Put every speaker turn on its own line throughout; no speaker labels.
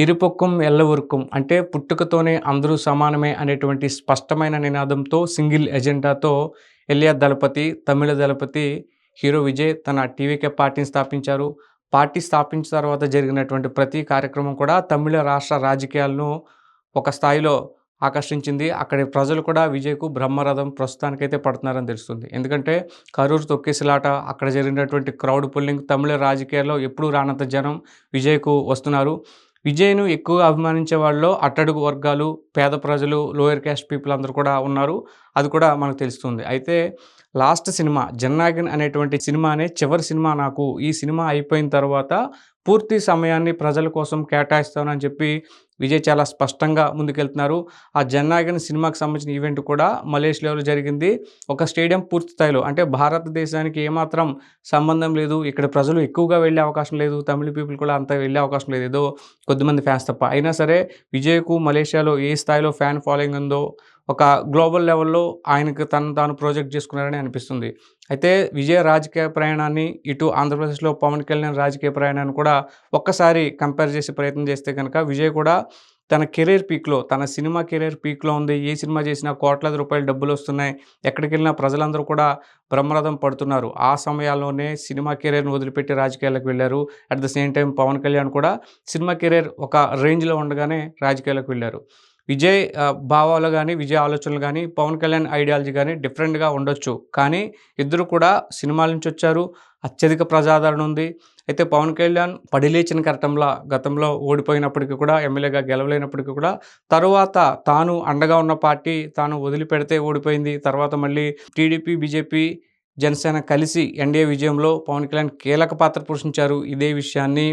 ఇరుపొక్కం ఎల్లవురుకం అంటే పుట్టుకతోనే అందరూ సమానమే అనేటువంటి స్పష్టమైన నినాదంతో సింగిల్ ఎజెండాతో ఎలియా దళపతి తమిళ దళపతి హీరో విజయ్ తన టీవీకే పార్టీని స్థాపించారు. పార్టీ స్థాపించిన తర్వాత జరిగినటువంటి ప్రతి కార్యక్రమం కూడా తమిళ రాష్ట్ర రాజకీయాలను ఒక స్థాయిలో ఆకర్షించింది. అక్కడి ప్రజలు కూడా విజయ్కు బ్రహ్మరథం ప్రస్తుతానికైతే పడుతున్నారని తెలుస్తుంది. ఎందుకంటే కరూరు తొక్కేసిలాట అక్కడ జరిగినటువంటి క్రౌడ్ పుల్లింగ్ తమిళ రాజకీయాల్లో ఎప్పుడూ రానంత జనం విజయ్కు వస్తున్నారు. విజయ్ను ఎక్కువగా అభిమానించే వాళ్ళలో అట్టడుగు వర్గాలు పేద ప్రజలు లోయర్ క్యాస్ట్ పీపుల్ అందరూ కూడా ఉన్నారు. అది కూడా మనకు తెలుస్తుంది. అయితే లాస్ట్ సినిమా జన్నాగన్ అనేటువంటి సినిమానే చివరి సినిమా నాకు. ఈ సినిమా అయిపోయిన తర్వాత పూర్తి సమయాన్ని ప్రజల కోసం కేటాయిస్తానని చెప్పి విజయ్ చాలా స్పష్టంగా ముందుకెళ్తున్నారు. ఆ జన్నాయకన్ సినిమాకి సంబంధించిన ఈవెంట్ కూడా మలేషియాలో జరిగింది. ఒక స్టేడియం పూర్తి స్థాయిలో అంటే భారతదేశానికి ఏమాత్రం సంబంధం లేదు. ఇక్కడ ప్రజలు ఎక్కువగా వెళ్ళే అవకాశం లేదు. తమిళ పీపుల్ కూడా అంత వెళ్ళే అవకాశం లేదు. ఏదో కొద్దిమంది ఫ్యాన్స్ తప్ప. అయినా సరే విజయ్కు మలేషియాలో ఏ స్థాయిలో ఫ్యాన్ ఫాలోయింగ్ ఉందో ఒక గ్లోబల్ లెవెల్లో ఆయనకు తను తాను ప్రాజెక్ట్ చేసుకున్నారని అనిపిస్తుంది. అయితే విజయ రాజకీయ ప్రయాణాన్ని ఇటు ఆంధ్రప్రదేశ్లో పవన్ కళ్యాణ్ రాజకీయ ప్రయాణాన్ని కూడా ఒక్కసారి కంపేర్ చేసే ప్రయత్నం చేస్తే కనుక విజయ్ కూడా తన కెరీర్ పీక్లో తన సినిమా కెరీర్ పీక్లో ఉంది. ఏ సినిమా చేసినా కోట్లాది రూపాయలు డబ్బులు వస్తున్నాయి. ఎక్కడికి వెళ్ళినా ప్రజలందరూ కూడా బ్రహ్మరథం పడుతున్నారు. ఆ సమయాల్లోనే సినిమా కెరీర్ను వదిలిపెట్టి రాజకీయాలకు వెళ్ళారు. At the same time Pawan Kalyan కూడా సినిమా కెరీర్ ఒక రేంజ్లో ఉండగానే రాజకీయాలకు వెళ్ళారు. విజయ్ భావాలు కానీ విజయ్ ఆలోచనలు కానీ పవన్ కళ్యాణ్ ఐడియాలజీ కానీ డిఫరెంట్గా ఉండొచ్చు. కానీ ఇద్దరు కూడా సినిమాల నుంచి వచ్చారు. అత్యధిక ప్రజాదరణ ఉంది. అయితే పవన్ కళ్యాణ్ పడిలేచిన కరటంలా గతంలో ఓడిపోయినప్పటికీ కూడా ఎమ్మెల్యేగా గెలవలేనప్పటికీ కూడా తరువాత తాను అండగా ఉన్న పార్టీ తాను వదిలిపెడితే ఓడిపోయింది. తర్వాత మళ్ళీ టీడీపీ బీజేపీ జనసేన కలిసి ఎన్డీఏ విజయంలో పవన్ కళ్యాణ్ కీలక పాత్ర పోషించారు. ఇదే విషయాన్ని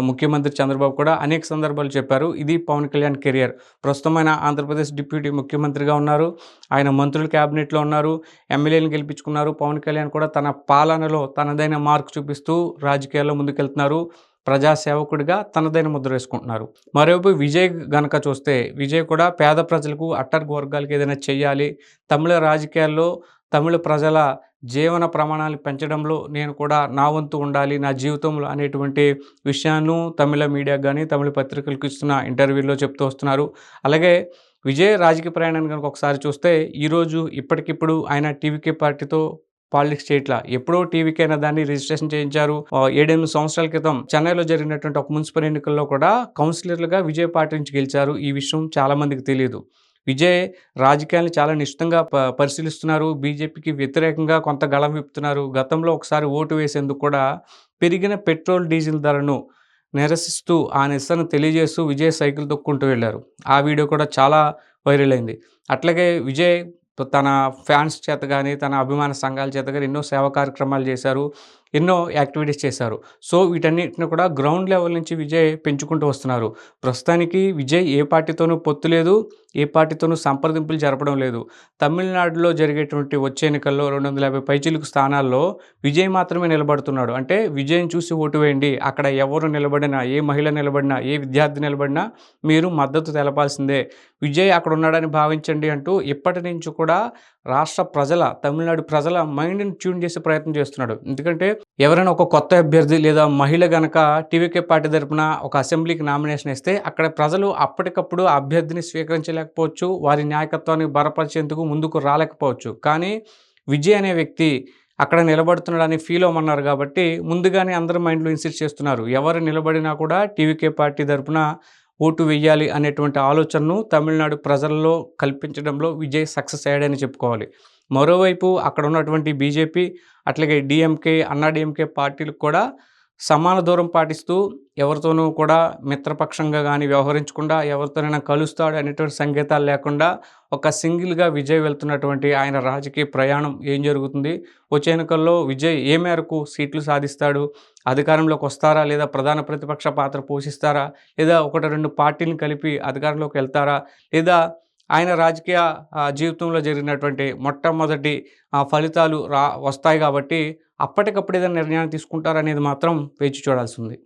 ముఖ్యమంత్రి చంద్రబాబు కూడా అనేక సందర్భాలు చెప్పారు. ఇది పవన్ కళ్యాణ్ కెరియర్. ప్రస్తుతమైన ఆంధ్రప్రదేశ్ డిప్యూటీ ముఖ్యమంత్రిగా ఉన్నారు. ఆయన మంత్రులు క్యాబినెట్లో ఉన్నారు. ఎమ్మెల్యేని గెలిపించుకున్నారు. పవన్ కళ్యాణ్ కూడా తన పాలనలో తనదైన మార్క్ చూపిస్తూ రాజకీయాల్లో ముందుకెళ్తున్నారు. ప్రజాసేవకుడిగా తనదైన ముద్ర వేసుకుంటున్నారు. మరోవైపు విజయ్ గనక చూస్తే విజయ్ కూడా పేద ప్రజలకు అట్టర్ వర్గాలకు ఏదైనా చేయాలి తమిళ రాజకీయాల్లో తమిళ ప్రజల జీవన ప్రమాణాలు పెంచడంలో నేను కూడా నా వంతు ఉండాలి నా జీవితంలో అనేటువంటి విషయాన్ని తమిళ మీడియా కానీ తమిళ పత్రికలకు ఇస్తున్న ఇంటర్వ్యూలో చెప్తూ వస్తున్నారు. అలాగే విజయ్ రాజకీయ ప్రయాణాన్ని కనుక ఒకసారి చూస్తే ఈరోజు ఇప్పటికిప్పుడు ఆయన టీవీకే పార్టీతో పాలిటిక్స్ చేయట్లా. ఎప్పుడో టీవీకి అయినా దాన్ని రిజిస్ట్రేషన్ చేయించారు. ఏడెనిమిది సంవత్సరాల క్రితం చెన్నైలో జరిగినటువంటి ఒక మున్సిపల్ ఎన్నికల్లో కూడా కౌన్సిలర్లుగా విజయ్ పార్టీ నుంచి గెలిచారు. ఈ విషయం చాలా మందికి తెలియదు. విజయ్ రాజకీయాలను చాలా నిశ్చితంగా ప పరిశీలిస్తున్నారు. బీజేపీకి వ్యతిరేకంగా కొంత గళం విప్పుతున్నారు. గతంలో ఒకసారి ఓటు వేసేందుకు కూడా పెరిగిన పెట్రోల్ డీజిల్ ధరను నిరసిస్తూ ఆ నిరసన తెలియజేస్తూ విజయ్ సైకిల్ తొక్కుంటూ వెళ్ళారు. ఆ వీడియో కూడా చాలా వైరల్ అయింది. అట్లాగే విజయ్ తన ఫ్యాన్స్ చేత కానీ తన అభిమాన సంఘాల చేత కానీ ఎన్నో సేవా కార్యక్రమాలు చేశారు. ఎన్నో యాక్టివిటీస్ చేశారు. సో వీటన్నిటిని కూడా గ్రౌండ్ లెవెల్ నుంచి విజయ్ పెంచుకుంటూ వస్తున్నారు. ప్రస్తుతానికి విజయ్ ఏ పార్టీతోనూ పొత్తు లేదు ఏ పార్టీతోనూ సంప్రదింపులు జరపడం లేదు. తమిళనాడులో జరిగేటువంటి వచ్చే ఎన్నికల్లో రెండు వందల యాభై పైచిలకు స్థానాల్లో విజయ్ మాత్రమే నిలబడుతున్నాడు. అంటే విజయ్ని చూసి ఓటు వేయండి అక్కడ ఎవరు నిలబడినా ఏ మహిళ నిలబడినా ఏ విద్యార్థి నిలబడినా మీరు మద్దతు తెలపాల్సిందే. విజయ్ అక్కడ ఉన్నాడని భావించండి అంటూ ఇప్పటి నుంచి కూడా రాష్ట్ర ప్రజల తమిళనాడు ప్రజల మైండ్ని ట్యూన్ చేసే ప్రయత్నం చేస్తున్నాడు. ఎందుకంటే ఎవరైనా ఒక కొత్త అభ్యర్థి లేదా మహిళ గనక టీవీకే పార్టీ తరపున ఒక అసెంబ్లీకి నామినేషన్ ఇస్తే అక్కడ ప్రజలు అప్పటికప్పుడు ఆ అభ్యర్థిని స్వీకరించలేకపోవచ్చు వారి నాయకత్వాన్ని బలపరిచేందుకు ముందుకు రాలేకపోవచ్చు. కానీ విజయ్ అనే వ్యక్తి అక్కడ నిలబడుతున్నాడని ఫీల్ అవ్వమన్నారు కాబట్టి ముందుగానే అందరి మైండ్లో ఇన్సిస్ట్ చేస్తున్నారు. ఎవరు నిలబడినా కూడా టీవీకే పార్టీ తరపున ఓటు వెయ్యాలి అనేటువంటి ఆలోచనను తమిళనాడు ప్రజల్లో కల్పించడంలో విజయ్ సక్సెస్ అయ్యాడని చెప్పుకోవాలి. మరోవైపు అక్కడ ఉన్నటువంటి బీజేపీ అట్లాగే డిఎంకే అన్నాడీఎంకే పార్టీలు కూడా సమాన దూరం పాటిస్తూ ఎవరితోనూ కూడా మిత్రపక్షంగా కానీ వ్యవహరించకుండా ఎవరితోనైనా కలుస్తాడు అనేటువంటి సంకేతాలు లేకుండా ఒక సింగిల్గా విజయ్ వెళ్తున్నటువంటి ఆయన రాజకీయ ప్రయాణం ఏం జరుగుతుంది? వచ్చే ఎన్నికల్లో విజయ్ ఏ మేరకు సీట్లు సాధిస్తాడు? అధికారంలోకి వస్తారా? లేదా ప్రధాన ప్రతిపక్ష పాత్ర పోషిస్తారా? లేదా ఒకటి రెండు పార్టీని కలిపి అధికారంలోకి వెళ్తారా? లేదా ఆయన రాజకీయ జీవితంలో జరిగినటువంటి మొట్టమొదటి ఫలితాలు రా వస్తాయి కాబట్టి అప్పటికప్పుడు ఏదైనా నిర్ణయాన్ని తీసుకుంటారనేది మాత్రం వేచి చూడాల్సి ఉంది